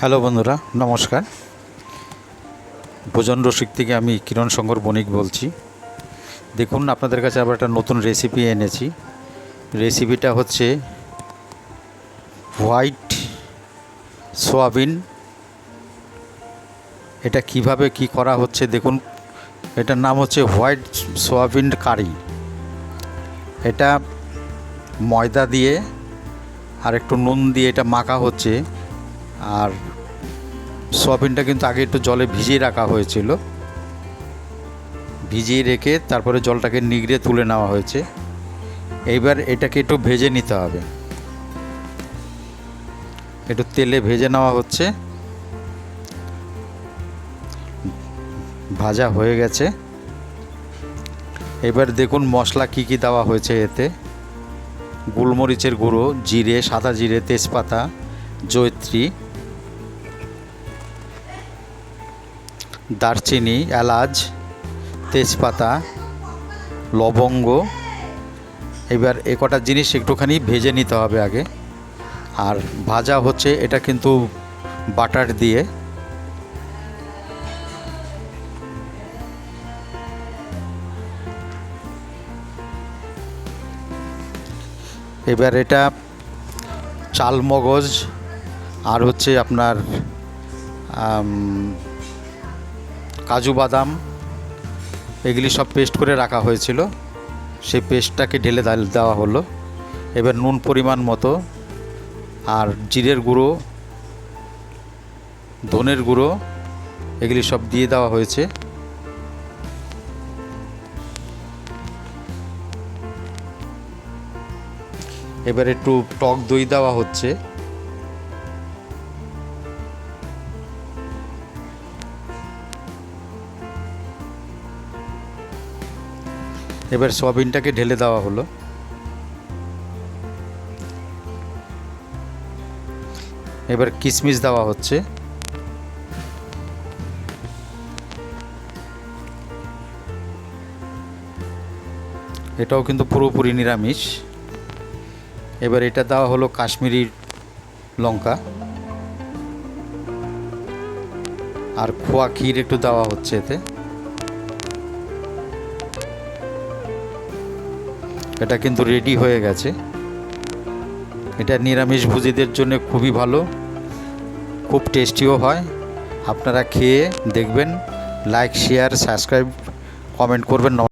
Hello বন্ধুরা, নমস্কার। ভোজন রসিক থেকে আমি কিরণ শঙ্কর বণিক বলছি। দেখুন, আপনাদের কাছে আবার একটা নতুন রেসিপি এনেছি। রেসিপিটা হচ্ছে হোয়াইট সোয়াবিন। এটা কীভাবে কি করা হচ্ছে দেখুন, এটার নাম হচ্ছে হোয়াইট সোয়াবিন কারি। এটা ময়দা দিয়ে আর একটু নুন দিয়ে এটা মাখা হচ্ছে। আর সোয়াবিনটা কিন্তু আগে একটু জলে ভিজিয়ে রাখা হয়েছিল। ভিজিয়ে রেখে তারপরে জলটাকে নিগড়ে তুলে নেওয়া হয়েছে। এইবার এটাকে একটু ভেজে নিতে হবে। একটু তেলে ভেজে নেওয়া হচ্ছে। ভাজা হয়ে গেছে। এবার দেখুন মশলা কি কি দেওয়া হয়েছে এতে। গোলমরিচের গুঁড়ো, জিরে, সাদা জিরে, তেজপাতা, জয়ত্রী দারচিনি, এলাচ, তেজপাতা, লবঙ্গ। এবার এ কটা জিনিস একটুখানি ভেজে নিতে হবে আগে। আর ভাজা হচ্ছে এটা কিন্তু বাটার দিয়ে। এবার এটা চাল মগজ আর হচ্ছে আপনার কাজু বাদাম, এগুলি সব পেস্ট করে রাখা হয়েছিল। সেই পেস্টটাকে ঢেলে দেওয়া হলো। এবার নুন পরিমাণ মতো আর জিরের গুঁড়ো, ধনের গুঁড়ো, এগুলি সব দিয়ে দেওয়া হয়েছে। এবার একটু টক দই দেওয়া হচ্ছে। এবার সয়াবিনটাকে ঢেলে দেওয়া হলো। এবার কিশমিশ দেওয়া হচ্ছে। এটাও কিন্তু পুরোপুরি নিরামিষ। এবার এটা দেওয়া হলো কাশ্মীরি লঙ্কা। আর খোয়া ক্ষীর একটু দেওয়া হচ্ছে এতে। এটা কিন্তু রেডি হয়ে গেছে। এটা নিরামিষ ভুজিদের জন্য খুবই ভালো, খুব টেস্টিও হয়। আপনারা খেয়ে দেখবেন লাইক শেয়ার সাবস্ক্রাইব কমেন্ট করবেন।